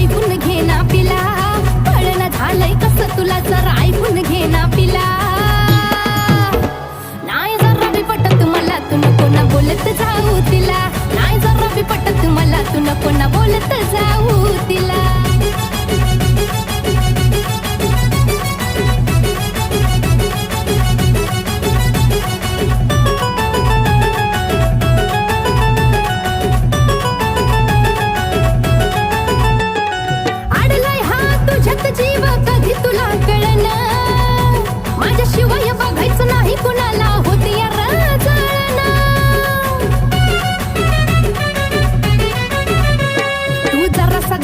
Ay bu ne तुला कळण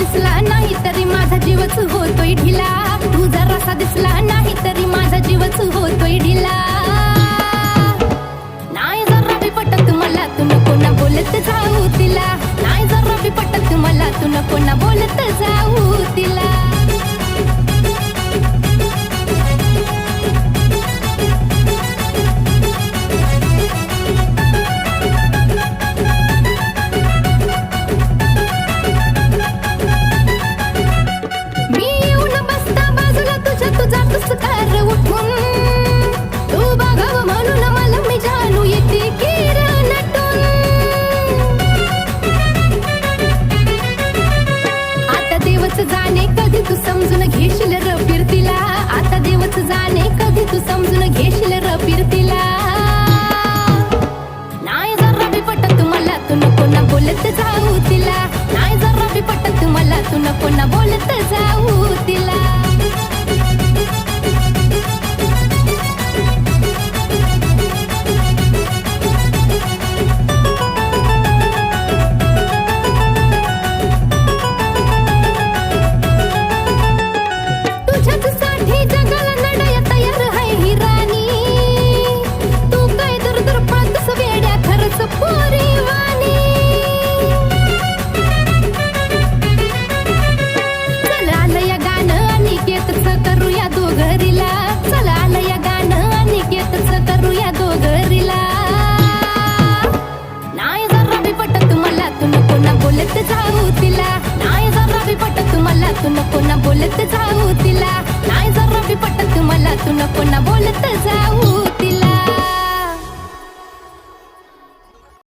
दिसला नाही तरी माझा जीवच होतोय ढिला. नाही तरी माझा पटत मला तू नको बोलत जाऊ तिला. नाही जर बी पटत मला तू नको ना बोलत जाऊ तिला. घेशील र फिरतीला. आता देवच जाणे कधी तू समजून घेशील र फिरतीला. नाही जरा बी पटत मला तू नको ना बोलत जाऊ तिला. नाही जरा बी पटत मला तू नको ना बोलत जाऊ तिला. नको ना बोलत जाऊ तिला. नाही जरा बी पटत मला तू नको ना बोल